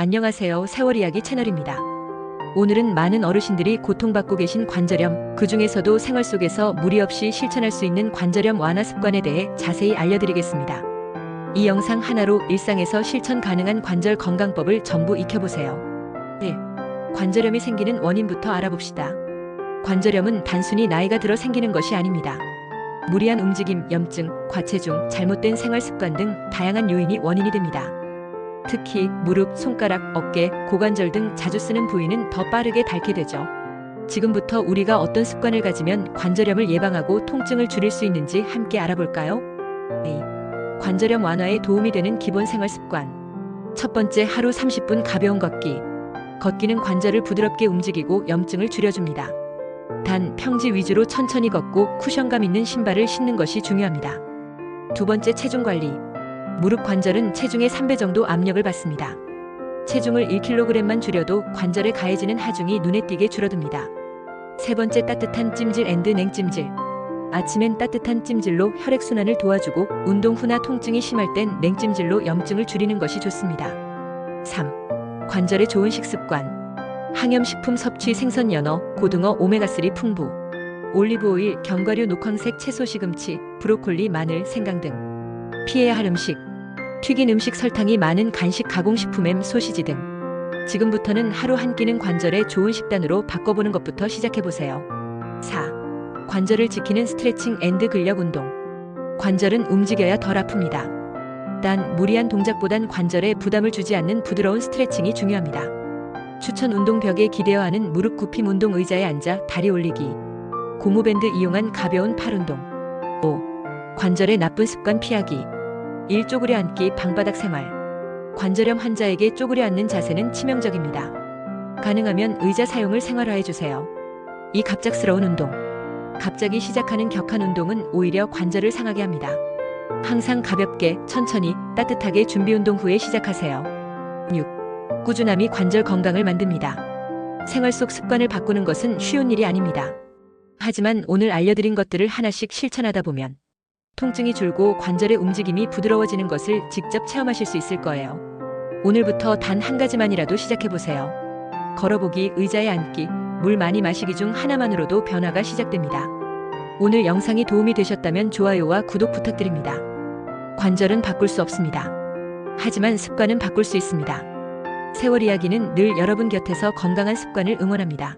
안녕하세요. 세월 이야기 채널입니다. 오늘은 많은 어르신들이 고통받고 계신 관절염, 그 중에서도 생활 속에서 무리 없이 실천할 수 있는 관절염 완화 습관에 대해 자세히 알려드리겠습니다. 이 영상 하나로 일상에서 실천 가능한 관절 건강법을 전부 익혀보세요. 1. 관절염이 생기는 원인부터 알아봅시다. 관절염은 단순히 나이가 들어 생기는 것이 아닙니다. 무리한 움직임, 염증, 과체중, 잘못된 생활 습관 등 다양한 요인이 원인이 됩니다. 특히 무릎, 손가락, 어깨, 고관절 등 자주 쓰는 부위는 더 빠르게 닳게 되죠. 지금부터 우리가 어떤 습관을 가지면 관절염을 예방하고 통증을 줄일 수 있는지 함께 알아볼까요? A. 관절염 완화에 도움이 되는 기본 생활 습관. 첫 번째 하루 30분 가벼운 걷기. 걷기는 관절을 부드럽게 움직이고 염증을 줄여줍니다. 단 평지 위주로 천천히 걷고 쿠션감 있는 신발을 신는 것이 중요합니다. 두 번째 체중 관리. 무릎 관절은 체중의 3배 정도 압력을 받습니다. 체중을 1kg만 줄여도 관절에 가해지는 하중이 눈에 띄게 줄어듭니다. 세 번째 따뜻한 찜질 앤드 냉찜질. 아침엔 따뜻한 찜질로 혈액순환을 도와주고 운동 후나 통증이 심할 땐 냉찜질로 염증을 줄이는 것이 좋습니다. 3. 관절에 좋은 식습관. 항염식품 섭취 생선 연어, 고등어, 오메가3 풍부. 올리브오일, 견과류, 녹황색 채소 시금치, 브로콜리, 마늘, 생강 등. 피해야 할 음식. 튀긴 음식 설탕이 많은 간식 가공식품 햄 소시지 등. 지금부터는 하루 한 끼는 관절에 좋은 식단으로 바꿔보는 것부터 시작해보세요. 4. 관절을 지키는 스트레칭 앤드 근력 운동. 관절은 움직여야 덜 아픕니다. 단 무리한 동작보단 관절에 부담을 주지 않는 부드러운 스트레칭이 중요합니다. 추천 운동 벽에 기대어 하는 무릎 굽힘 운동 의자에 앉아 다리 올리기. 고무밴드 이용한 가벼운 팔 운동. 5. 관절의 나쁜 습관 피하기. 일 쪼그려 앉기 방바닥 생활. 관절염 환자에게 쪼그려 앉는 자세는 치명적입니다. 가능하면 의자 사용을 생활화해 주세요. 이 갑작스러운 운동. 갑자기 시작하는 격한 운동은 오히려 관절을 상하게 합니다. 항상 가볍게, 천천히, 따뜻하게 준비 운동 후에 시작하세요. 6. 꾸준함이 관절 건강을 만듭니다. 생활 속 습관을 바꾸는 것은 쉬운 일이 아닙니다. 하지만 오늘 알려드린 것들을 하나씩 실천하다 보면 통증이 줄고 관절의 움직임이 부드러워지는 것을 직접 체험하실 수 있을 거예요. 오늘부터 단 한 가지만이라도 시작해보세요. 걸어보기, 의자에 앉기, 물 많이 마시기 중 하나만으로도 변화가 시작됩니다. 오늘 영상이 도움이 되셨다면 좋아요와 구독 부탁드립니다. 관절은 바꿀 수 없습니다. 하지만 습관은 바꿀 수 있습니다. 세월 이야기는 늘 여러분 곁에서 건강한 습관을 응원합니다.